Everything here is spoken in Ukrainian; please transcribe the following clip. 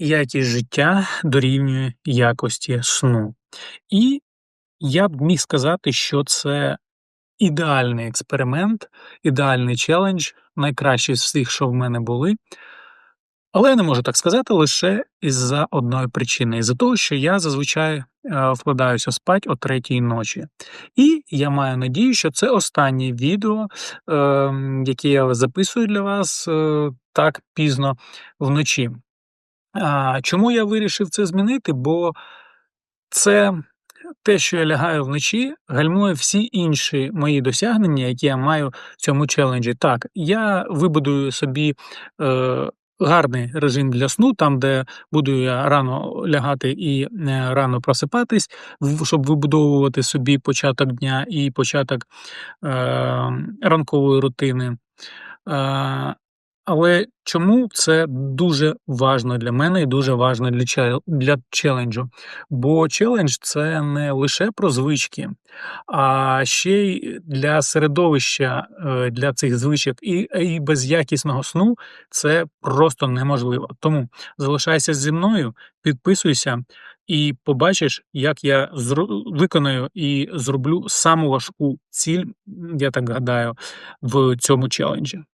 якість життя дорівнює якості сну. І я б міг сказати, що це ідеальний експеримент, ідеальний челендж, найкращий з всіх, що в мене були. Але я не можу так сказати лише із-за одної причини: із-за того, що я зазвичай е, вкладаюся спать о третій ночі. І я маю надію, що це останнє відео, е, яке я записую для вас е, так пізно вночі. А, Чому я вирішив це змінити? Бо це те, що я лягаю вночі, гальмує всі інші мої досягнення, які я маю в цьому челенджі. Так, я вибудую собі е, гарний режим для сну, там, де буду я рано лягати і е, рано просипатись, щоб вибудовувати собі початок дня і початок е, ранкової рутини. Е, але чому це дуже важно для мене і дуже важно для для челенджу? Бо челендж це не лише про звички, а ще й для середовища е, для цих звичок, і, і без якісного сну це просто неможливо. Тому залишайся зі мною, підписуйся і побачиш, як я виконаю і зроблю саму важку ціль, я так гадаю, в цьому челенджі.